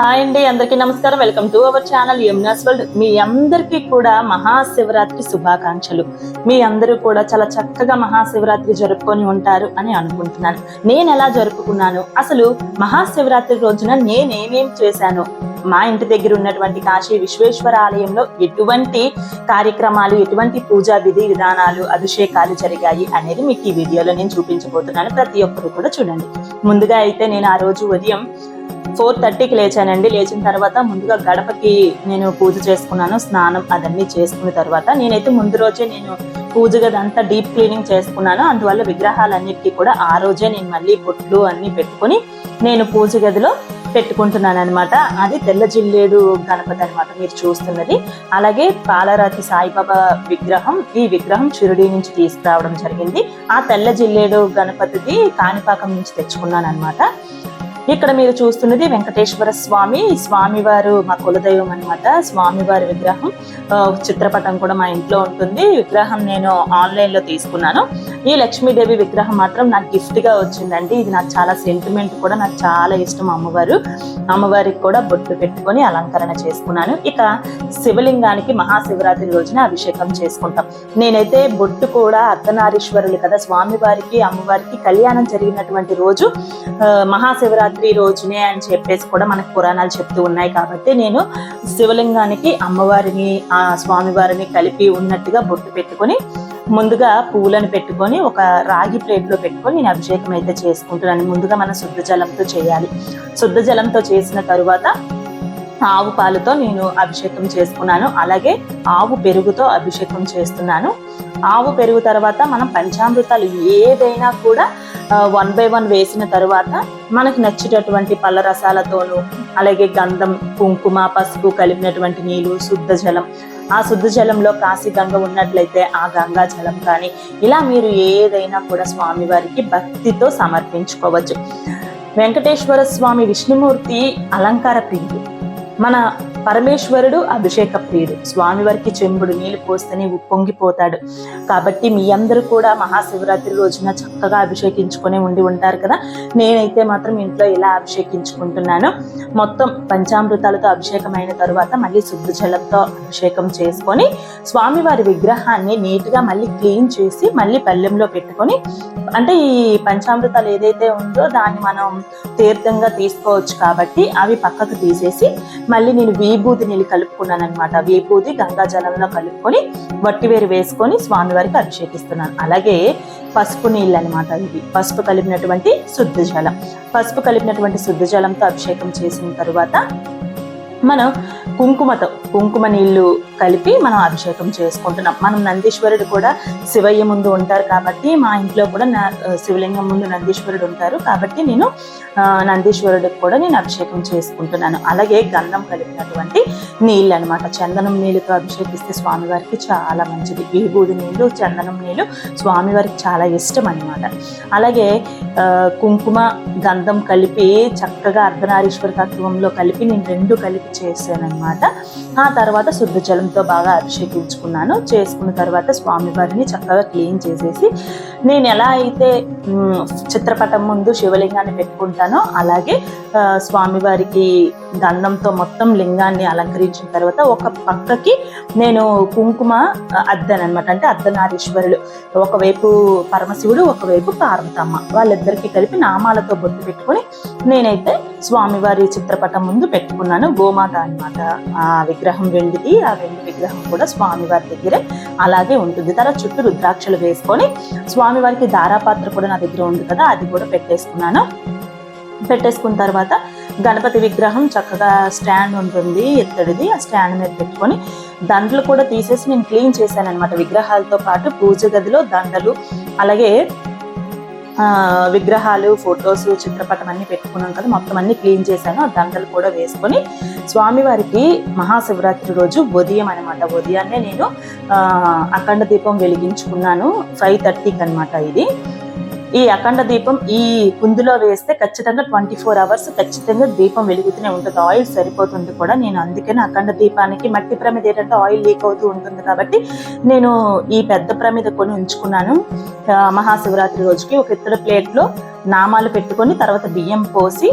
Hi అండి అందరికీ నమస్కారం. Welcome to our channel Yamuna's world. మీ అందరికీ కూడా మహాశివరాత్రి శుభాకాంక్షలు. మీ అందరూ కూడా చాలా చక్కగా మహాశివరాత్రి జరుపుకొని ఉంటారు అని అనుకుంటున్నాను. నేను ఎలా జరుపుకున్నాను? అసలు మహాశివరాత్రి రోజున నేనేమేం చేశాను? మా ఇంటి దగ్గర ఉన్నటువంటి కాశీ విశ్వేశ్వర ఆలయంలో ఎటువంటి కార్యక్రమాలు ఎటువంటి పూజా విధి విధానాలు అభిషేకాలు జరిగాయి అనేది మీకు ఈ వీడియోలో నేను చూపించబోతున్నాను. ప్రతి ఒక్కరు కూడా చూడండి. ముందుగా అయితే నేను ఆ రోజు ఉదయం ఫోర్ థర్టీకి లేచానండి. లేచిన తర్వాత ముందుగా గడపకి నేను పూజ చేసుకున్నాను స్నానం అదన్నీ చేసుకున్న తర్వాత నేనైతే ముందు రోజే నేను పూజ గదంతా డీప్ క్లీనింగ్ చేసుకున్నాను. అందువల్ల విగ్రహాలన్నిటికీ కూడా ఆ రోజే నేను మళ్ళీ బొట్లు అన్నీ పెట్టుకుని నేను పూజ గదిలో పెట్టుకుంటున్నాను అనమాట అది తెల్ల జిల్లేడు గణపతి అనమాట మీరు చూస్తున్నది. అలాగే పాలరాతి సాయిబాబా విగ్రహం ఈ విగ్రహం చిరుడి నుంచి తీసుకురావడం జరిగింది. ఆ తెల్ల జిల్లేడు గణపతిది కాణిపాకం నుంచి తెచ్చుకున్నాను అనమాట ఇక్కడ మీరు చూస్తున్నది వెంకటేశ్వర స్వామి. స్వామివారు మా కులదైవం అనమాట స్వామివారి విగ్రహం. చిత్రపటం కూడా మా ఇంట్లో ఉంటుంది. విగ్రహం నేను ఆన్లైన్లో తీసుకున్నాను. ఈ లక్ష్మీదేవి విగ్రహం మాత్రం నాకు గిఫ్ట్గా వచ్చిందండి. ఇది నాకు చాలా సెంటిమెంట్ కూడా నాకు చాలా ఇష్టం అమ్మవారు. అమ్మవారికి కూడా బొట్టు పెట్టుకొని అలంకరణ చేసుకున్నాను. ఇక శివలింగానికి మహాశివరాత్రి రోజున అభిషేకం చేసుకుంటాం. నేనైతే బొట్టు కూడా అర్ధనారీశ్వరులు కదా. స్వామివారికి అమ్మవారికి కళ్యాణం జరిగినటువంటి రోజు మహాశివరాత్రి మహాశివరాత్రి రోజునే అని చెప్పేసి కూడా మనకు పురాణాలు చెప్తూ ఉన్నాయి కాబట్టి నేను శివలింగానికి అమ్మవారిని ఆ స్వామివారిని కలిపి ఉన్నట్టుగా బొట్టు పెట్టుకొని ముందుగా పువ్వులను పెట్టుకొని ఒక రాగి ప్లేట్లో పెట్టుకొని నేను అభిషేకం అయితే చేసుకుంటున్నాను. ముందుగా మనం శుద్ధ జలంతో చేయాలి. శుద్ధ జలంతో చేసిన తరువాత ఆవు పాలతో నేను అభిషేకం చేసుకున్నాను. అలాగే ఆవు పెరుగుతో అభిషేకం చేస్తున్నాను. ఆవు పెరుగు తర్వాత మనం పంచామృతాలు ఏదైనా కూడా వన్ బై వన్ వేసిన తర్వాత మనకు నచ్చేటటువంటి పళ్ళ రసాలతోనూ అలాగే గంధం కుంకుమ పసుపు కలిపినటువంటి నీళ్ళు శుద్ధ జలం. ఆ శుద్ధ జలంలో కాశీ గంగ ఉన్నట్లయితే ఆ గంగా జలం కానీ ఇలా మీరు ఏదైనా కూడా స్వామివారికి భక్తితో సమర్పించుకోవచ్చు. వెంకటేశ్వర స్వామి విష్ణుమూర్తి అలంకార ప్రియుడు మన పరమేశ్వరుడు అభిషేక ప్రియుడు. స్వామివారికి చెంబుడు నీళ్ళు పోస్తేనే ఉప్పొంగిపోతాడు కాబట్టి మీ అందరూ కూడా మహాశివరాత్రి రోజున చక్కగా అభిషేకించుకొని ఉండి ఉంటారు కదా? నేనైతే మాత్రం ఇంట్లో ఇలా అభిషేకించుకుంటున్నాను. మొత్తం పంచామృతాలతో అభిషేకం అయిన తర్వాత మళ్ళీ శుద్ధ జలంతో అభిషేకం చేసుకొని స్వామివారి విగ్రహాన్ని నీట్గా మళ్ళీ క్లీన్ చేసి మళ్ళీ పల్లెంలో పెట్టుకొని అంటే ఈ పంచామృతాలు ఏదైతే ఉందో దాన్ని మనం తీర్థంగా తీసుకోవచ్చు కాబట్టి అవి పక్కకు తీసేసి మళ్ళీ నేను విభూతి నీళ్ళు కలుపుకున్నాను అనమాట విభూతి గంగా జలంలో కలుపుకొని వట్టివేరు వేసుకొని స్వామివారికి అభిషేకిస్తున్నాను. అలాగే పసుపు నీళ్ళు అనమాట ఇవి పసుపు కలిపినటువంటి శుద్ధ జలం. పసుపు కలిపినటువంటి శుద్ధ జలంతో అభిషేకం చేసిన తర్వాత మనం కుంకుమతో కుంకుమ నీళ్ళు కలిపి మనం అభిషేకం చేసుకుంటున్నాం. మనం నందీశ్వరుడు కూడా శివయ్య ముందు ఉంటారు కాబట్టి మా ఇంట్లో కూడా నా- శివలింగం ముందు నందీశ్వరుడు ఉంటారు కాబట్టి నేను నందీశ్వరుడికి కూడా నేను అభిషేకం చేసుకుంటున్నాను. అలాగే గంధం కలిపినటువంటి నీళ్ళు అనమాట చందనం నీళ్ళతో అభిషేకిస్తే స్వామివారికి చాలా మంచిది. విభూది నీళ్ళు చందనం నీళ్ళు స్వామివారికి చాలా ఇష్టం అనమాట అలాగే కుంకుమ గంధం కలిపి చక్కగా అర్ధనారీశ్వర తత్వంలో కలిపి నేను రెండు కలిపి చేశాను అనమాట ఆ తర్వాత శుద్ధ జలంతో బాగా అభిషేకించుకున్నాను. చేసుకున్న తర్వాత స్వామివారిని చక్కగా క్లీన్ చేసేసి నేను ఎలా అయితే చిత్రపటం ముందు శివలింగాన్ని పెట్టుకుంటానో అలాగే స్వామివారికి దండంతో మొత్తం లింగాన్ని అలంకరించిన తర్వాత ఒక పక్కకి నేను కుంకుమ అద్దన్ అనమాట అంటే అర్ధనారీశ్వరులు. ఒకవైపు పరమశివుడు ఒకవైపు పార్వతమ్మ. వాళ్ళిద్దరికీ కలిపి నామాలతో బొట్టు పెట్టుకొని నేనైతే స్వామివారి చిత్రపటం ముందు పెట్టుకున్నాను. గోమ గోమాత అన్నమాట ఆ విగ్రహం వెండిది ఆ వెండి విగ్రహం కూడా స్వామివారి దగ్గరే అలాగే ఉంటుంది. తర్వాత చుట్టూ రుద్రాక్షలు వేసుకొని స్వామివారికి దారాపాత్ర కూడా నా దగ్గర ఉంది కదా అది కూడా పెట్టేసుకున్నాను. పెట్టేసుకున్న తర్వాత గణపతి విగ్రహం చక్కగా స్టాండ్ ఉంటుంది ఎత్తడిది. ఆ స్టాండ్ మీద పెట్టుకొని దండలు కూడా తీసేసి నేను క్లీన్ చేశాను అనమాట విగ్రహాలతో పాటు పూజ గదిలో దండలు అలాగే విగ్రహాలు ఫొటోస్ చిత్రపటం అన్ని పెట్టుకున్నాం కదా మొత్తం అన్ని క్లీన్ చేశాను. దండలు కూడా వేసుకొని స్వామివారికి మహాశివరాత్రి రోజు ఉదయం అనమాట ఉదయాన్నే నేను ఆ, అఖండ దీపం వెలిగించుకున్నాను. ఫైవ్ థర్టీకి అనమాట ఇది. ఈ అఖండ దీపం ఈ కుందులో వేస్తే ఖచ్చితంగా ట్వంటీ ఫోర్ అవర్స్ ఖచ్చితంగా దీపం వెలుగుతూనే ఉంటుంది. ఆయిల్ సరిపోతుంది కూడా. నేను అందుకని అఖండ దీపానికి మట్టి ప్రమిద ఏంటంటే ఆయిల్ లీక్ అవుతూ ఉంటుంది కాబట్టి నేను ఈ పెద్ద ప్రమిద కొని ఉంచుకున్నాను. మహాశివరాత్రి రోజుకి ఒక ఇత్తడి ప్లేట్లో నామాలు పెట్టుకొని తర్వాత బియ్యం పోసి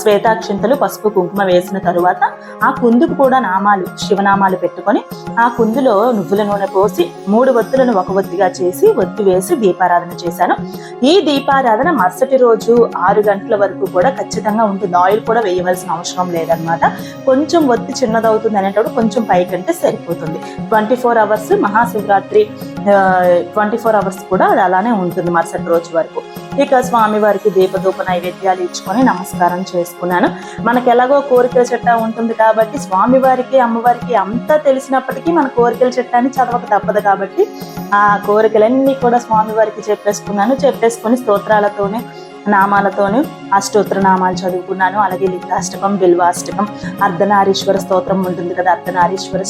శ్వేతాక్షింతలు పసుపు కుంకుమ వేసిన తరువాత ఆ కుందుకు కూడా నామాలు శివనామాలు పెట్టుకొని ఆ కుందులో నువ్వుల నూనె పోసి మూడు ఒత్తులను ఒక ఒత్తిగా చేసి ఒత్తి వేసి దీపారాధన చేశాను. ఈ దీపారాధన మరుసటి రోజు ఆరు గంటల వరకు కూడా ఖచ్చితంగా ఉంటుంది. ఆయిల్ కూడా వేయవలసిన అవసరం లేదనమాట కొంచెం ఒత్తి చిన్నదవుతుంది అనేటప్పుడు కొంచెం పైకంటే సరిపోతుంది. Twenty four hours Mahashivaratri twenty four hours కూడా అది అలానే ఉంటుంది మరుసటి రోజు వరకు. ఇక స్వామివారికి దీపధూప నైవేద్యాలు ఇచ్చుకొని నమస్కారం చేసుకున్నాను మనకి ఎలాగో కోరికల చట్ట ఉంటుంది కాబట్టి స్వామివారికి అమ్మవారికి అంతా తెలిసినప్పటికీ మన కోరికల చట్టాన్ని చదవక తప్పదు కాబట్టి ఆ కోరికలన్నీ కూడా స్వామివారికి చెప్పేసుకున్నాను. చెప్పేసుకుని స్తోత్రాలతోనే నామాలతోనే అష్టోత్తర నామాలు చదువుకున్నాను. అలాగే లింగాష్టకం బిల్వాష్టకం అర్ధనారీశ్వర స్తోత్రం ఉంటుంది కదా అర్ధనారీశ్వర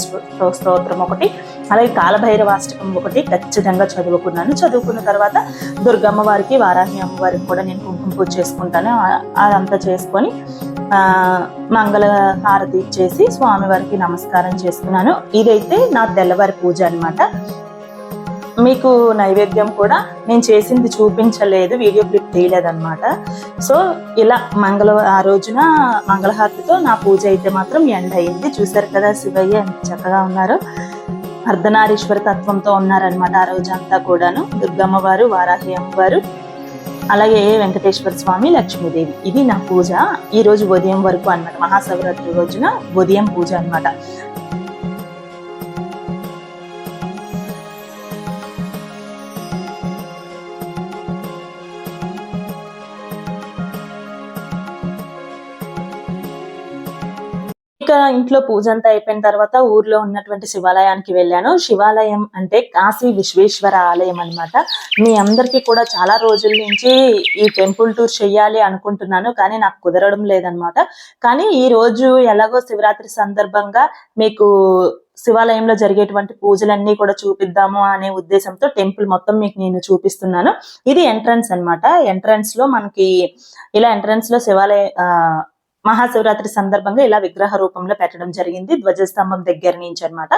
స్తోత్రం ఒకటి. అలాగే కాలభైరవాష్టకం ఒకటి ఖచ్చితంగా చదువుకున్నాను. చదువుకున్న తర్వాత దుర్గమ్మ వారికి వారాహి అమ్మవారికి కూడా నేను కుంకుమ పూజ చేసుకుంటాను. అదంతా చేసుకొని మంగళ హారతి ఇచ్చేసి స్వామివారికి నమస్కారం చేసుకున్నాను. ఇదైతే నా తెల్లవారి పూజ అన్నమాట. మీకు నైవేద్యం కూడా నేను చేసింది చూపించలేదు వీడియో క్లిప్ తీయలేదన్నమాట. సో ఇలా మంగళ ఆ రోజున మంగళహారతితో నా పూజ అయితే మాత్రం ఎండ్ అయింది చూసారు కదా శివయ్య ఎంత చక్కగా ఉన్నారు. అర్ధనారీశ్వర తత్వంతో ఉన్నారనమాట ఆ రోజు అంతా కూడాను. దుర్గమ్మ వారు వారాహి అమ్మవారు అలాగే వెంకటేశ్వర స్వామి లక్ష్మీదేవి. ఇది నా పూజ. ఈ రోజు ఉదయం వరకు అన్నమాట. మహాశివరాత్రి రోజున ఉదయం పూజ అన్నమాట. ఇంట్లో పూజ అంతా అయిపోయిన తర్వాత ఊర్లో ఉన్నటువంటి శివాలయానికి వెళ్ళాను. శివాలయం అంటే కాశీ విశ్వేశ్వర ఆలయం అన్నమాట. మీ అందరికీ కూడా చాలా రోజుల నుంచి ఈ టెంపుల్ టూర్ చేయాలి అనుకుంటున్నాను కానీ నాకు కుదరడం లేదనమాట కానీ ఈ రోజు ఎలాగో శివరాత్రి సందర్భంగా మీకు శివాలయంలో జరిగేటువంటి పూజలన్నీ కూడా చూపిద్దాము అనే ఉద్దేశంతో టెంపుల్ మొత్తం మీకు నేను చూపిస్తున్నాను. ఇది ఎంట్రన్స్ అన్నమాట. ఎంట్రన్స్లో మనకి ఇలా ఎంట్రన్స్లో శివాలయ ఆ, మహాశివరాత్రి సందర్భంగా ఇలా విగ్రహ రూపంలో పెట్టడం జరిగింది. ధ్వజస్తంభం దగ్గర నుంచి అన్నమాట.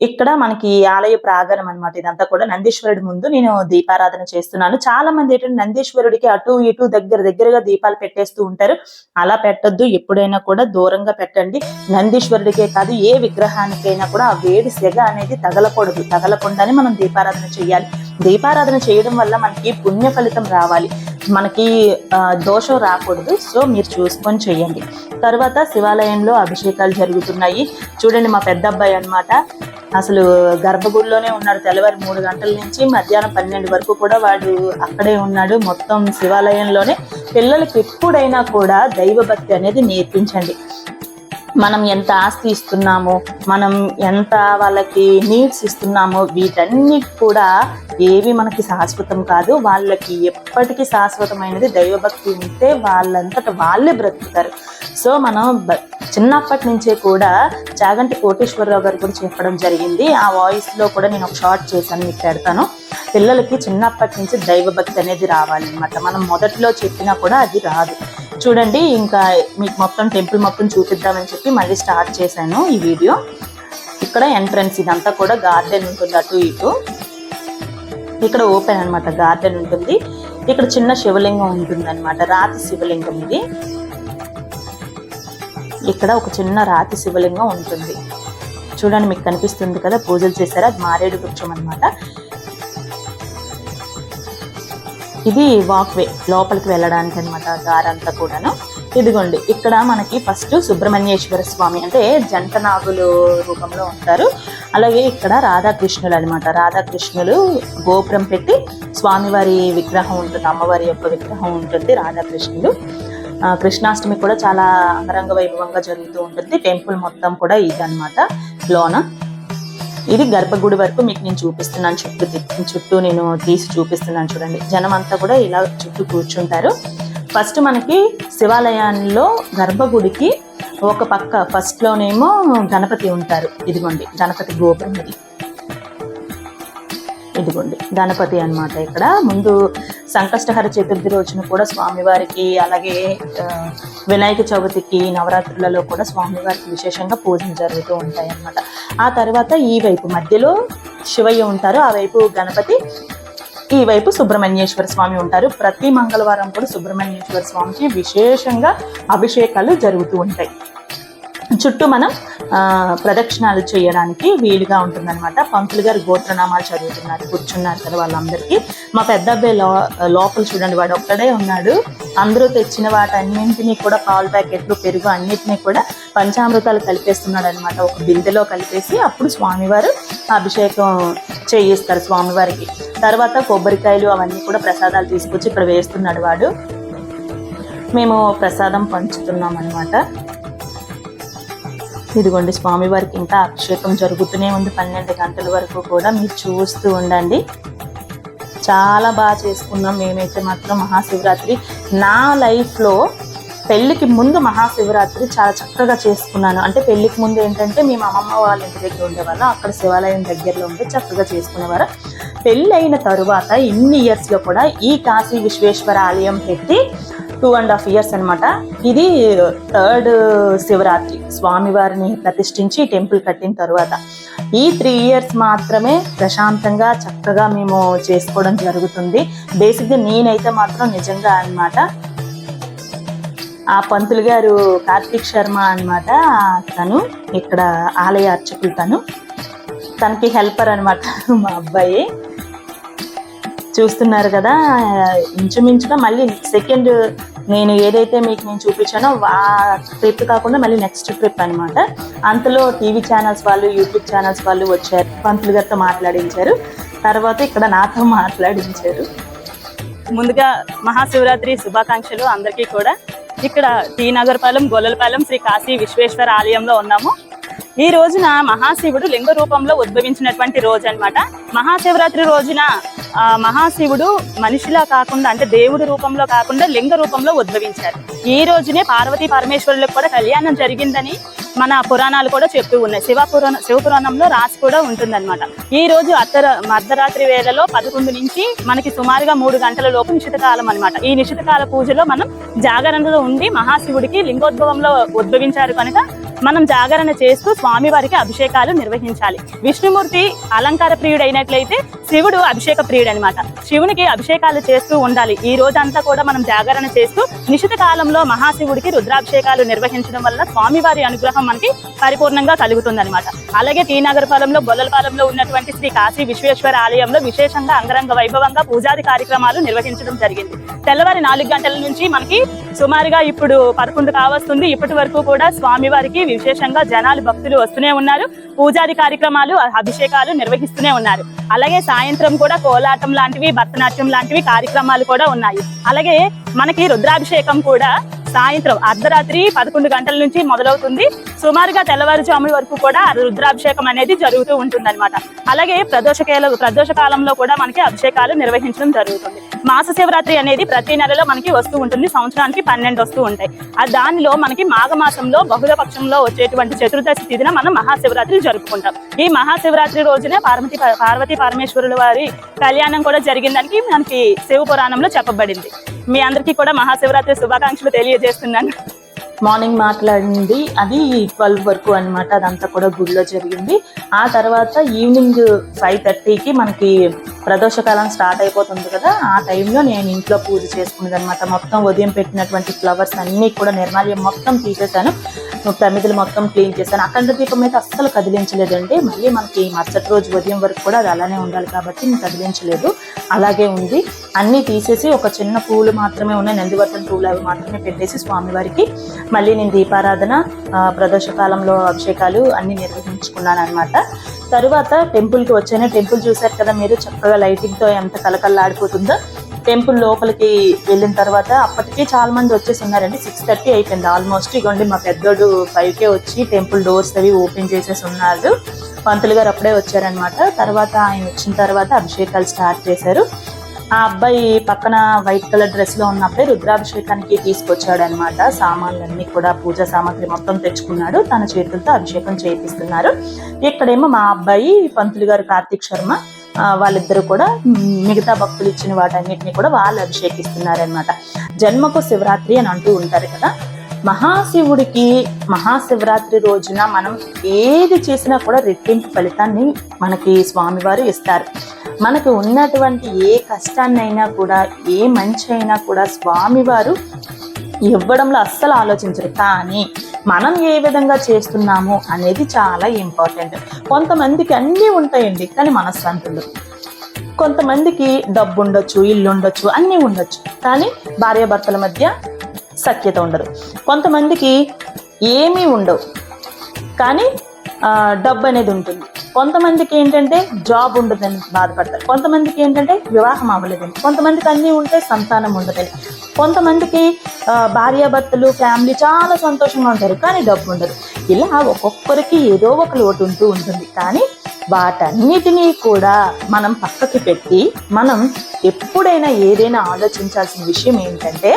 ఇక్కడ మనకి ఆలయ ప్రాంగణం అన్నమాట. ఇదంతా కూడా నందీశ్వరుడి ముందు నేను దీపారాధన చేస్తున్నాను. చాలా మంది ఏంటంటే నందీశ్వరుడికి అటు ఇటు దగ్గర దగ్గరగా దీపాలు పెట్టేస్తూ ఉంటారు. అలా పెట్టొద్దు. ఎప్పుడైనా కూడా దూరంగా పెట్టండి. నందీశ్వరుడికే కాదు ఏ విగ్రహానికైనా కూడా ఆ వేడి సెగ అనేది తగలకూడదు. తగలకుండానే మనం దీపారాధన చేయాలి. దీపారాధన చేయడం వల్ల మనకి పుణ్య ఫలితం రావాలి. మనకి దోషం రాకూడదు. సో మీరు చూసుకొని చేయండి. తర్వాత శివాలయంలో అభిషేకాలు జరుగుతున్నాయి. చూడండి మా పెద్ద అబ్బాయి అన్నమాట. అసలు గర్భగుడిలోనే ఉన్నాడు. తెల్లవారు మూడు గంటల నుంచి మధ్యాహ్నం పన్నెండు వరకు కూడా వాడు అక్కడే ఉన్నాడు. మొత్తం శివాలయంలోనే. పిల్లలకి ఎప్పుడైనా కూడా దైవభక్తి అనేది నేర్పించండి. మనం ఎంత ఆస్తి ఇస్తున్నామో మనం ఎంత వాళ్ళకి నీడ్స్ ఇస్తున్నామో వీటన్నిటి కూడా ఏవి మనకి శాశ్వతం కాదు. వాళ్ళకి ఎప్పటికీ శాశ్వతమైనది దైవభక్తి ఉంటే వాళ్ళంతట వాళ్ళే బ్రతుకుతారు. సో మనం బ- చిన్నప్పటి నుంచే కూడా చాగంటి కోటేశ్వరరావు గారు కూడా చెప్పడం జరిగింది. ఆ వాయిస్లో కూడా నేను ఒక షార్ట్ చేశాను మీకు పెడతాను. పిల్లలకి చిన్నప్పటి నుంచి దైవభక్తి అనేది రావాలన్నమాట. మనం మొదట్లో చెప్పినా కూడా అది రాదు. చూడండి ఇంకా మీకు మొత్తం టెంపుల్ మొత్తం చూపిద్దామని చెప్పి మళ్ళీ స్టార్ట్ చేశాను ఈ వీడియో. ఇక్కడ ఎంట్రన్స్ ఇదంతా కూడా గార్డెన్ ఉంటుంది అటు ఇటు. ఇక్కడ ఓపెన్ అన్నమాట గార్డెన్ ఉంటుంది. ఇక్కడ చిన్న శివలింగం ఉంటుంది అనమాట రాతి శివలింగం ఇది. ఇక్కడ ఒక చిన్న రాతి శివలింగం ఉంటుంది. చూడండి మీకు కనిపిస్తుంది కదా పూజలు చేశారు. అది మారేడు వృక్షం ఇది వాక్ వే లోపలికి వెళ్ళడానికి అనమాట దారంతా కూడాను. ఇదిగోండి ఇక్కడ మనకి ఫస్ట్ సుబ్రహ్మణ్యేశ్వర స్వామి అంటే జంట నాగులు రూపంలో ఉంటారు. అలాగే ఇక్కడ రాధాకృష్ణులు అనమాట రాధాకృష్ణులు గోపురం పెట్టి స్వామివారి విగ్రహం ఉంటుంది అమ్మవారి యొక్క విగ్రహం ఉంటుంది రాధాకృష్ణులు. కృష్ణాష్టమి కూడా చాలా అంగరంగ వైభవంగా జరుగుతూ ఉంటుంది. టెంపుల్ మొత్తం కూడా ఇదనమాట లోన ఇది గర్భగుడి వరకు మీకు నేను చూపిస్తున్నాను చుట్టూ చుట్టూ నేను తీసి చూపిస్తున్నాను చూడండి. జనం అంతా కూడా ఇలా చుట్టూ కూర్చుంటారు. ఫస్ట్ మనకి శివాలయాల్లో గర్భగుడికి ఒక పక్క ఫస్ట్ లోనేమో గణపతి ఉంటారు. ఇదిగోండి గణపతి గోపురం ఇది. ఇదిగోండి గణపతి అనమాట ఇక్కడ. ముందు సంకష్టహర చతుర్థి రోజున కూడా స్వామివారికి అలాగే వినాయక చవితికి నవరాత్రులలో కూడా స్వామివారికి విశేషంగా పూజలు జరుగుతూ ఉంటాయి అన్నమాట ఆ తర్వాత ఈ వైపు మధ్యలో శివయ్య ఉంటారు ఆ వైపు గణపతి ఈ వైపు సుబ్రహ్మణ్యేశ్వర స్వామి ఉంటారు. ప్రతి మంగళవారం కూడా సుబ్రహ్మణ్యేశ్వర స్వామికి విశేషంగా అభిషేకాలు జరుగుతూ ఉంటాయి. చుట్టూ మనం ప్రదక్షిణాలు చేయడానికి వీలుగా ఉంటుందన్నమాట. పంతులు గారు గోత్రనామాలు చదువుతున్నారు కూర్చున్నారు కదా వాళ్ళందరికీ. మా పెద్ద అబ్బాయి లో లోపల చూడండి వాడు ఒక్కడే ఉన్నాడు. అందరూ తెచ్చిన వాటన్నింటినీ కూడా పాలు ప్యాకెట్లు పెరుగు అన్నిటినీ కూడా పంచామృతాలు కలిపేస్తున్నాడు అనమాట ఒక బిందెలో కలిపేసి అప్పుడు స్వామివారు అభిషేకం చేయిస్తారు స్వామివారికి. తర్వాత కొబ్బరికాయలు అవన్నీ కూడా ప్రసాదాలు తీసుకొచ్చి ఇక్కడ వేస్తున్నాడు వాడు. మేము ప్రసాదం పంచుతున్నాం అనమాట ఇదిగోండి స్వామివారికి ఇంకా అభిషేకం జరుగుతూనే ఉంది. పన్నెండు గంటల వరకు కూడా మీరు చూస్తూ ఉండండి. చాలా బాగా చేసుకున్నాం. మేమైతే మాత్రం మహాశివరాత్రి నా లైఫ్లో పెళ్ళికి ముందు మహాశివరాత్రి చాలా చక్కగా చేసుకున్నాను. అంటే పెళ్ళికి ముందు ఏంటంటే మేము అమ్మమ్మ వాళ్ళ ఇంటి దగ్గర ఉండేవాళ్ళం. అక్కడ శివాలయం దగ్గరలో ఉండి చక్కగా చేసుకునేవారు. పెళ్ళి అయిన తరువాత ఇన్ని ఇయర్స్లో కూడా ఈ కాశీ విశ్వేశ్వర ఆలయం పెట్టి టూ అండ్ హాఫ్ ఇయర్స్ అనమాట ఇది uh, థర్డ్ శివరాత్రి. స్వామివారిని ప్రతిష్ఠించి టెంపుల్ కట్టిన తర్వాత. ఈ త్రీ ఇయర్స్ మాత్రమే ప్రశాంతంగా చక్కగా మేము చేసుకోవడం జరుగుతుంది. బేసిక్గా నేనైతే మాత్రం నిజంగా అనమాట ఆ పంతులు గారు కార్తీక్ శర్మ అన్నమాట తను ఇక్కడ ఆలయ అర్చకులు తను. తనకి హెల్పర్ అన్నమాట మా అబ్బాయి. చూస్తున్నారు కదా ఇంచుమించుగా మళ్ళీ సెకండ్ నేను ఏదైతే మీకు నేను చూపించానో ఆ ట్రిప్ కాకుండా మళ్ళీ నెక్స్ట్ ట్రిప్ అన్నమాట. అంతలో టీవీ ఛానల్స్ వాళ్ళు యూట్యూబ్ ఛానల్స్ వాళ్ళు వచ్చారు. పంతులు గారితో మాట్లాడించారు. తర్వాత ఇక్కడ నాతో మాట్లాడించారు. ముందుగా మహాశివరాత్రి శుభాకాంక్షలు అందరికీ కూడా. ఇక్కడ టీ నగరపాలెం గొల్లలపాలెం శ్రీ కాశీ విశ్వేశ్వర ఆలయంలో ఉన్నాము. ఈ రోజున మహాశివుడు లింగ రూపంలో ఉద్భవించినటువంటి రోజు అన్నమాట మహాశివరాత్రి రోజున మహాశివుడు మనిషిలా కాకుండా అంటే దేవుడి రూపంలో కాకుండా లింగ రూపంలో ఉద్భవించారు. ఈ రోజునే పార్వతీ పరమేశ్వరులకు కూడా కళ్యాణం జరిగిందని మన పురాణాలు కూడా చెప్తూ ఉన్నాయి. శివ పురాణ శివపురాణంలో రాసి కూడా ఉంటుందన్నమాట. ఈ రోజు అర్ధర అర్ధరాత్రి వేళలో పదకొండు నుంచి మనకి సుమారుగా మూడు గంటల లోపు నిశితకాలం అనమాట ఈ నిశిత కాల పూజలో మనం జాగరణలో ఉండి మహాశివుడికి లింగోద్భవంలో ఉద్భవించారు కనుక మనం జాగరణ చేస్తూ స్వామివారికి అభిషేకాలు నిర్వహించాలి. విష్ణుమూర్తి అలంకార ప్రియుడైనట్లయితే శివుడు అభిషేక ప్రియుడు అనమాట శివునికి అభిషేకాలు చేస్తూ ఉండాలి. ఈ రోజంతా కూడా మనం జాగరణ చేస్తూ నిశిత కాలంలో మహాశివుడికి రుద్రాభిషేకాలు నిర్వహించడం వల్ల స్వామివారి అనుగ్రహం మనకి పరిపూర్ణంగా కలుగుతుంది అనమాట అలాగే టీ బొల్లలపాలెంలో ఉన్నటువంటి శ్రీ కాశీ విశ్వేశ్వర ఆలయంలో విశేషంగా అంగరంగ వైభవంగా పూజాది కార్యక్రమాలు నిర్వహించడం జరిగింది. తెల్లవారి నాలుగు గంటల నుంచి మనకి సుమారుగా ఇప్పుడు పదకొండు కావస్తుంది. ఇప్పటి వరకు కూడా స్వామివారికి విశేషంగా జనాలు భక్తులు వస్తూనే ఉన్నారు. పూజాది కార్యక్రమాలు అభిషేకాలు నిర్వహిస్తూనే ఉన్నారు. అలాగే సాయంత్రం కూడా కోలాటం లాంటివి భరతనాట్యం లాంటివి కార్యక్రమాలు కూడా ఉన్నాయి. అలాగే మనకి రుద్రాభిషేకం కూడా సాయంత్రం అర్ధరాత్రి పదకొండు గంటల నుంచి మొదలవుతుంది. సుమారుగా తెల్లవారుజాము వరకు కూడా రుద్రాభిషేకం అనేది జరుగుతూ ఉంటుంది అలాగే ప్రదోషకాల ప్రదోష కాలంలో కూడా మనకి అభిషేకాలు నిర్వహించడం జరుగుతుంది. మాస శివరాత్రి అనేది ప్రతి నెలలో మనకి వస్తూ ఉంటుంది. సంవత్సరానికి పన్నెండు వస్తూ ఉంటాయి. ఆ దానిలో మనకి మాఘమాసంలో బహుళ పక్షంలో వచ్చేటువంటి చతుర్దశి తిథిన మనం మహాశివరాత్రి జరుపుకుంటాం. ఈ మహాశివరాత్రి రోజునే పార్వతి పార్వతి పరమేశ్వరుల వారి కళ్యాణం కూడా జరిగిందని మనకి శివ పురాణంలో చెప్పబడింది. మీ అందరికీ కూడా మహాశివరాత్రి శుభాకాంక్షలు తెలియజేస్తున్నాను. మార్నింగ్ మాట్లాడింది. అది ట్వెల్వ్ వరకు అన్నమాట. అదంతా కూడా గుడిలో జరిగింది. ఆ తర్వాత ఈవినింగ్ ఫైవ్ థర్టీకి మనకి ప్రదోషకాలం స్టార్ట్ అయిపోతుంది కదా ఆ టైంలో నేను ఇంట్లో పూజ చేసుకునేది అనమాట మొత్తం ఉదయం పెట్టినటువంటి ఫ్లవర్స్ అన్నీ కూడా నిర్మాల్యం మొత్తం తీసేసాను ప్రమిదలు మొత్తం క్లీన్ చేశాను. అఖండ దీపం అయితే అస్సలు కదిలించలేదండి. మళ్ళీ మనకి మరుసటి రోజు ఉదయం వరకు కూడా అది అలానే ఉండాలి కాబట్టి నేను కదిలించలేదు. అలాగే ఉంది. అన్నీ తీసేసి ఒక చిన్న పూలు మాత్రమే ఉన్నాయి. నందివర్ధన పూలు అవి మాత్రమే పెట్టేసి స్వామివారికి మళ్ళీ నేను దీపారాధన ప్రదోషకాలంలో అభిషేకాలు అన్నీ నిర్వహించుకున్నాను అనమాట తరువాత టెంపుల్కి వచ్చాను. టెంపుల్ చూశారు కదా మీరు చక్కగా లైటింగ్తో ఎంత కలకల్లాడిపోతుందో టెంపుల్ లోపలికి వెళ్ళిన తర్వాత అప్పటికే చాలా మంది వచ్చేసి ఉన్నారండి. సిక్స్ థర్టీ అయిపోయింది. ఆల్మోస్ట్ ఇగోండి మా పెద్దోడు ఫైవ్కే వచ్చి టెంపుల్ డోర్స్ అవి ఓపెన్ చేసేసి ఉన్నారు. పంతులు గారు అప్పుడే వచ్చారనమాట తర్వాత ఆయన వచ్చిన తర్వాత అభిషేకాలు స్టార్ట్ చేశారు. ఆ అబ్బాయి పక్కన వైట్ కలర్ డ్రెస్లో ఉన్నప్పుడే రుద్రాభిషేకానికి తీసుకొచ్చాడు అనమాట సామాన్లన్నీ కూడా పూజా సామాగ్రి మొత్తం తెచ్చుకున్నాడు. తన చేతులతో అభిషేకం చేయిస్తున్నారు ఇక్కడేమో మా అబ్బాయి పంతులు గారు కార్తీక్ శర్మ. వాళ్ళిద్దరూ కూడా మిగతా భక్తులు ఇచ్చిన వాటన్నిటిని కూడా వాళ్ళు అభిషేకిస్తున్నారనమాట జన్మకు శివరాత్రి అని అంటూ ఉంటారు కదా. మహాశివుడికి మహాశివరాత్రి రోజున మనం ఏది చేసినా కూడా రెట్టింపు ఫలితాన్ని మనకి స్వామివారు ఇస్తారు. మనకు ఉన్నటువంటి ఏ కష్టాన్నైనా కూడా ఏ మంచి అయినా కూడా స్వామివారు ఇవ్వడంలో అస్సలు ఆలోచించరు. కానీ మనం ఏ విధంగా చేస్తున్నాము అనేది చాలా ఇంపార్టెంట్. కొంతమందికి అన్నీ ఉంటాయండి కానీ మనశ్శాంతులు. కొంతమందికి డబ్బు ఉండొచ్చు ఇల్లు ఉండొచ్చు అన్నీ ఉండొచ్చు కానీ భార్యాభర్తల మధ్య సఖ్యత ఉండదు. కొంతమందికి ఏమీ ఉండవు కానీ డబ్బు అనేది ఉంటుంది. కొంతమందికి ఏంటంటే జాబ్ ఉండదని బాధపడతారు. కొంతమందికి ఏంటంటే వివాహం అవ్వలేదని. కొంతమందికి అన్నీ ఉంటే సంతానం ఉండదని. కొంతమందికి భార్యాభర్తలు ఫ్యామిలీ చాలా సంతోషంగా ఉంటారు కానీ డబ్బు ఉండదు. ఇలా ఒక్కొక్కరికి ఏదో ఒక లోటు ఉంటూ ఉంటుంది. కానీ వాటన్నిటినీ కూడా మనం పక్కకి పెట్టి మనం ఎప్పుడైనా ఏదైనా ఆలోచించాల్సిన విషయం ఏంటంటే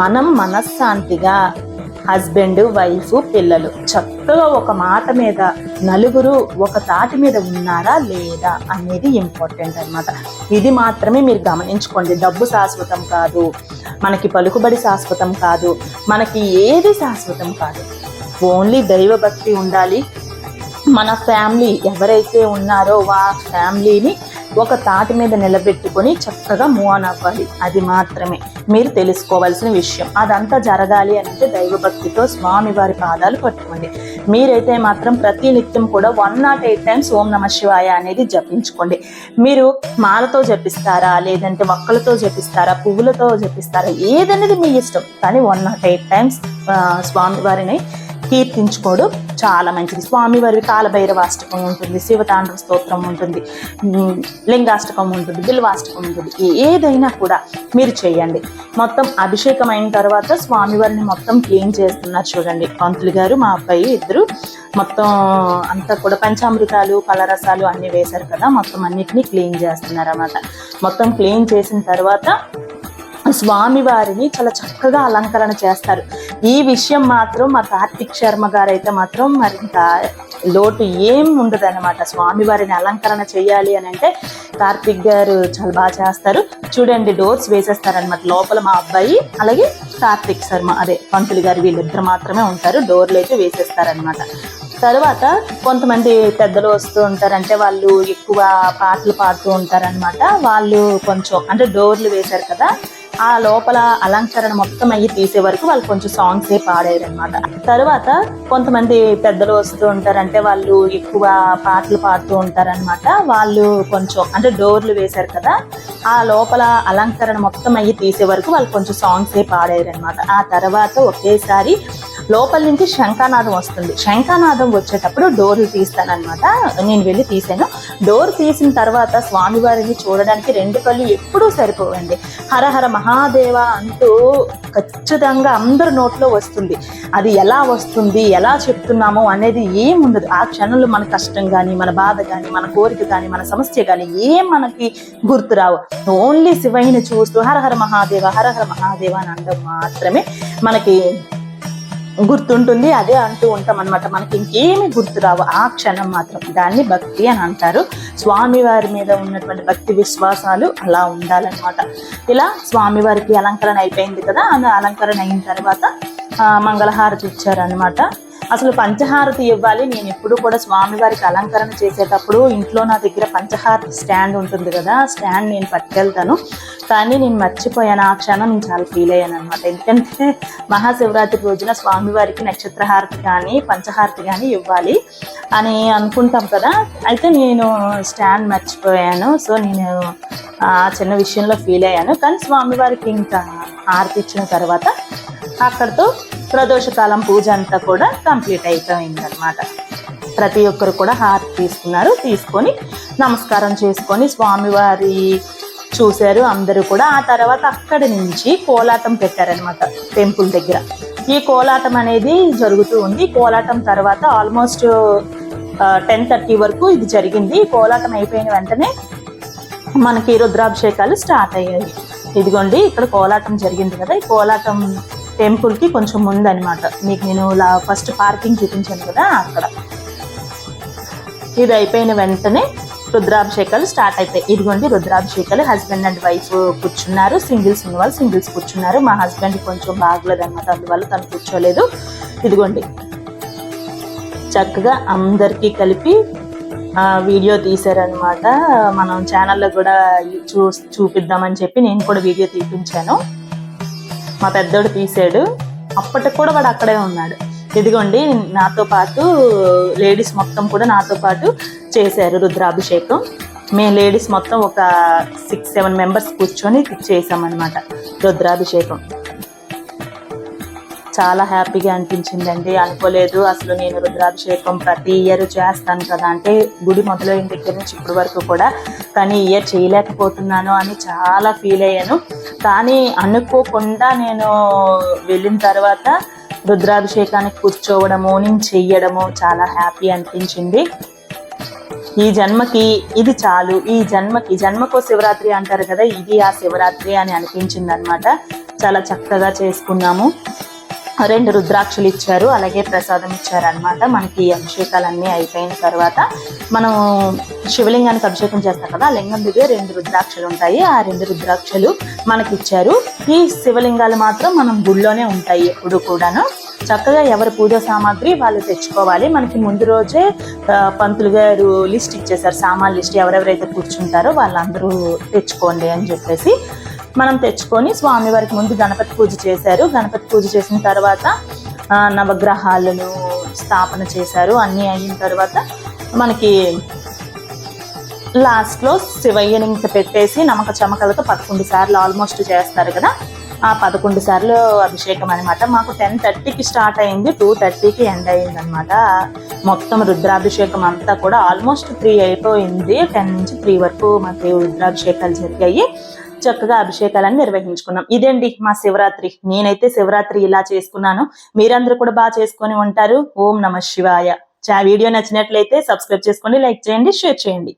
మనం మనశ్శాంతిగా హస్బెండ్ వైఫ్ పిల్లలు. చక్కగా ఒక మాట మీద నలుగురు ఒక తాటి మీద ఉన్నారా లేదా అనేది ఇంపార్టెంట్ అన్నమాట. ఇది మాత్రమే మీరు గమనించుకోండి. డబ్బు శాశ్వతం కాదు. మనకి పలుకుబడి శాశ్వతం కాదు. మనకి ఏది శాశ్వతం కాదు. ఓన్లీ దైవభక్తి ఉండాలి. మన ఫ్యామిలీ ఎవరైతే ఉన్నారో వా ఫ్యామిలీని ఒక తాటి మీద నిలబెట్టుకొని చక్కగా మూవ్ ఆన్ అవ్వాలి. అది మాత్రమే. మీరు తెలుసుకోవాల్సిన విషయం. అదంతా జరగాలి అంటే దైవభక్తితో స్వామి వారి పాదాలు పట్టుకోండి. మీరైతే మాత్రం ప్రతి నిత్యం కూడా వన్ నాట్ ఎయిట్ టైమ్స్ ఓం నమ శివాయ అనేది జపించుకోండి. మీరు మాలతో జపిస్తారా? లేదంటే మొక్కలతో జపిస్తారా? పువ్వులతో జపిస్తారా? ఏదనేది మీ ఇష్టం. కానీ వన్ నాట్ ఎయిట్ టైమ్స్ స్వామి కీర్తించుకోడు. చాలా మంచిది. స్వామివారి కాలభైరవాష్టకం ఉంటుంది. శివతాండ్ర స్తోత్రం ఉంటుంది. లింగాష్టకం ఉంటుంది. బిల్వాష్టకం ఉంటుంది. ఏదైనా కూడా మీరు చేయండి. మొత్తం అభిషేకం అయిన తర్వాత స్వామివారిని మొత్తం క్లీన్ చేస్తున్నారు చూడండి. పంతులు గారు మా అబ్బాయి ఇద్దరు. మొత్తం అంతా కూడా పంచామృతాలు పలరసాలు అన్నీ వేశారు కదా. మొత్తం అన్నిటినీ క్లీన్ చేస్తున్నారు అన్నమాట. మొత్తం క్లీన్ చేసిన తర్వాత స్వామివారిని చాలా చక్కగా అలంకరణ చేస్తారు. ఈ విషయం మాత్రం మా కార్తిక్ శర్మ గారు అయితే మాత్రం మరింత లోటు ఏం ఉండదు అనమాట అలంకరణ చేయాలి అని అంటే కార్తిక్ గారు చాలా బాగా చేస్తారు. చూడండి డోర్స్ వేసేస్తారనమాట లోపల మా అబ్బాయి అలాగే కార్తిక్ శర్మ. అదే పంతులు గారు వీళ్ళిద్దరు మాత్రమే ఉంటారు. డోర్లు అయితే వేసేస్తారనమాట తర్వాత కొంతమంది పెద్దలు వస్తూ ఉంటారంటే వాళ్ళు ఎక్కువ పాటలు పాడుతూ ఉంటారనమాట వాళ్ళు కొంచెం అంటే డోర్లు వేశారు కదా ఆ లోపల అలంకరణ మొత్తం అయ్యి తీసే వరకు వాళ్ళు కొంచెం సాంగ్స్ ఏ పాడారు అనమాట తర్వాత కొంతమంది పెద్దలు వస్తూ ఉంటారంటే వాళ్ళు ఎక్కువ పాటలు పాడుతూ ఉంటారనమాట వాళ్ళు కొంచెం అంటే డోర్లు వేశారు కదా ఆ లోపల అలంకరణ మొత్తం అయ్యి తీసే వరకు వాళ్ళు కొంచెం సాంగ్స్ ఏ పాడారు అనమాట ఆ తర్వాత ఒకేసారి లోపల నుంచి శంఖానాదం వస్తుంది. శంఖానాదం వచ్చేటప్పుడు డోర్లు తీస్తానమాట నేను వెళ్ళి తీసాను. డోర్ తీసిన తర్వాత స్వామివారిని చూడడానికి రెండు కళ్ళు ఎప్పుడూ సరిపోవండి. హరహర మహాదేవ అంటూ ఖచ్చితంగా అందరి నోట్లో వస్తుంది. అది ఎలా వస్తుంది ఎలా చెప్తున్నామో అనేది ఏం ఉండదు. ఆ క్షణంలో మన కష్టం కానీ మన బాధ కానీ మన కోరిక కానీ మన సమస్య కానీ ఏం మనకి గుర్తురావు ఓన్లీ శివయ్యని చూస్తూ హరహర మహాదేవ హరహర మహాదేవ అని అనడం మాత్రమే మనకి గుర్తుంటుంది అదే అంటూ ఉంటాం అనమాట మనకి ఇంకేమి గుర్తురావు ఆ క్షణం మాత్రం దాన్ని భక్తి అని అంటారు. స్వామివారి మీద ఉన్నటువంటి భక్తి విశ్వాసాలు అలా ఉండాలన్నమాట. ఇలా స్వామివారికి అలంకరణ అయిపోయింది కదా అలంకరణ అయిన తర్వాత మంగళహారతి ఇచ్చారనమాట అసలు పంచహారతి ఇవ్వాలి. నేను ఎప్పుడు కూడా స్వామివారికి అలంకరణ చేసేటప్పుడు ఇంట్లో నా దగ్గర పంచహారతి స్టాండ్ ఉంటుంది కదా స్టాండ్ నేను పట్టుకెళ్తాను. కానీ నేను మర్చిపోయాను. ఆ క్షణం నేను చాలా ఫీల్ అయ్యాను అనమాట ఎందుకంటే మహాశివరాత్రి రోజున స్వామివారికి నక్షత్రహారతి కానీ పంచహారతి కానీ ఇవ్వాలి అని అనుకుంటాం కదా. అయితే నేను స్టాండ్ మర్చిపోయాను. సో నేను ఆ చిన్న విషయంలో ఫీల్ అయ్యాను. కానీ స్వామివారికి ఇంకా హారతి ఇచ్చిన తర్వాత అక్కడితో ప్రదోషకాలం పూజ అంతా కూడా కంప్లీట్ అయిపోయింది అనమాట ప్రతి ఒక్కరు కూడా హారతి తీసుకున్నారు. తీసుకొని నమస్కారం చేసుకొని స్వామివారి చూశారు. అందరూ కూడా ఆ తర్వాత అక్కడి నుంచి కోలాటం పెట్టారనమాట టెంపుల్ దగ్గర. ఈ కోలాటం అనేది జరుగుతూ ఉంది. కోలాటం తర్వాత ఆల్మోస్ట్ టెన్ థర్టీ వరకు ఇది జరిగింది. ఈ కోలాటం అయిపోయిన వెంటనే మనకి రుద్రాభిషేకాలు స్టార్ట్ అయ్యాయి. ఇదిగోండి ఇక్కడ కోలాటం జరిగింది కదా. ఈ కోలాటం టెంపుల్కి కొంచెం ముందు అనమాట మీకు నేను ఇలా ఫస్ట్ పార్కింగ్ చూపించాను కదా అక్కడ. ఇది అయిపోయిన వెంటనే రుద్రాభిషేకాలు స్టార్ట్ అవుతాయి ఇదిగోండి రుద్రాభిషేకాలు. హస్బెండ్ అండ్ వైఫ్ కూర్చున్నారు. సింగిల్స్ ఉన్న వాళ్ళు సింగిల్స్ కూర్చున్నారు. మా హస్బెండ్ కొంచెం బాగలేదు అనమాట అందువల్ల తను కూర్చోలేదు. ఇదిగోండి. చక్కగా అందరికీ కలిపి వీడియో తీశారనమాట మనం ఛానల్లో కూడా చూ చూపిద్దామని చెప్పి నేను కూడా వీడియో తీపించాను. మా పెద్దోడు తీసాడు. అప్పటికి కూడా వాడు అక్కడే ఉన్నాడు. ఇదిగోండి నాతో పాటు లేడీస్ మొత్తం కూడా నాతో పాటు చేశారు రుద్రాభిషేకం. మేము లేడీస్ మొత్తం ఒక సిక్స్ సెవెన్ మెంబర్స్ కూర్చొని చేసామన్నమాట రుద్రాభిషేకం. చాలా హ్యాపీగా అనిపించిందండి. అనుకోలేదు. అసలు నేను రుద్రాభిషేకం ప్రతి ఇయర్ చేస్తాను కదా అంటే గుడి మొదలైన దగ్గర నుంచి ఇప్పటి వరకు కూడా కానీ ఇయర్ చేయలేకపోతున్నాను అని చాలా ఫీల్ అయ్యాను. కానీ అనుకోకుండా నేను వెళ్ళిన తర్వాత రుద్రాభిషేకానికి కూర్చోవడము నేను చెయ్యడము చాలా హ్యాపీ అనిపించింది. ఈ జన్మకి ఇది చాలు. ఈ జన్మకి జన్మకో శివరాత్రి అంటారు కదా ఇది ఆ శివరాత్రి అని అనిపించింది అనమాట చాలా చక్కగా చేసుకున్నాము. రెండు రుద్రాక్షలు ఇచ్చారు అలాగే ప్రసాదం ఇచ్చారు అనమాట మనకి అభిషేకాలన్నీ అయిపోయిన తర్వాత మనం శివలింగానికి అభిషేకం చేస్తాం కదా లింగం దగ్గర రెండు రుద్రాక్షలు ఉంటాయి. ఆ రెండు రుద్రాక్షలు మనకి ఇచ్చారు ఈ శివలింగాలు మాత్రం మనం గుళ్ళోనే ఉంటాయి ఎప్పుడు కూడాను. చక్కగా ఎవరి పూజ సామాగ్రి వాళ్ళు తెచ్చుకోవాలి. మనకి ముందు రోజే పంతులు గారు లిస్ట్ ఇచ్చేసారు సామాన్ లిస్ట్ ఎవరెవరైతే కూర్చుంటారో వాళ్ళందరూ తెచ్చుకోండి అని చెప్పేసి మనం తెచ్చుకొని స్వామివారికి ముందు గణపతి పూజ చేశారు. గణపతి పూజ చేసిన తర్వాత నవగ్రహాలను స్థాపన చేశారు. అన్నీ అయిన తర్వాత మనకి లాస్ట్లో శివయ్యని పెట్టేసి నమ్మక చమకలతో పదకొండు సార్లు ఆల్మోస్ట్ చేస్తారు కదా. ఆ పదకొండు సార్లు అభిషేకం అనమాట మాకు టెన్ థర్టీకి స్టార్ట్ అయింది. టూ థర్టీకి ఎండ్ అయింది అనమాట మొత్తం రుద్రాభిషేకం అంతా కూడా ఆల్మోస్ట్ త్రీ అయిపోయింది. టెన్ నుంచి త్రీ వరకు మాకు రుద్రాభిషేకాలు జరిగాయి. చక్కగా అభిషేకాలను నిర్వహించుకున్నాం. ఇదండి మా శివరాత్రి. నేనైతే శివరాత్రి ఇలా చేసుకున్నాను. మీరందరూ కూడా బాగా చేసుకొని ఉంటారు. ఓం నమ శివాయ. వీడియో నచ్చినట్లయితే సబ్స్క్రైబ్ చేసుకోండి లైక్ చేయండి షేర్ చేయండి.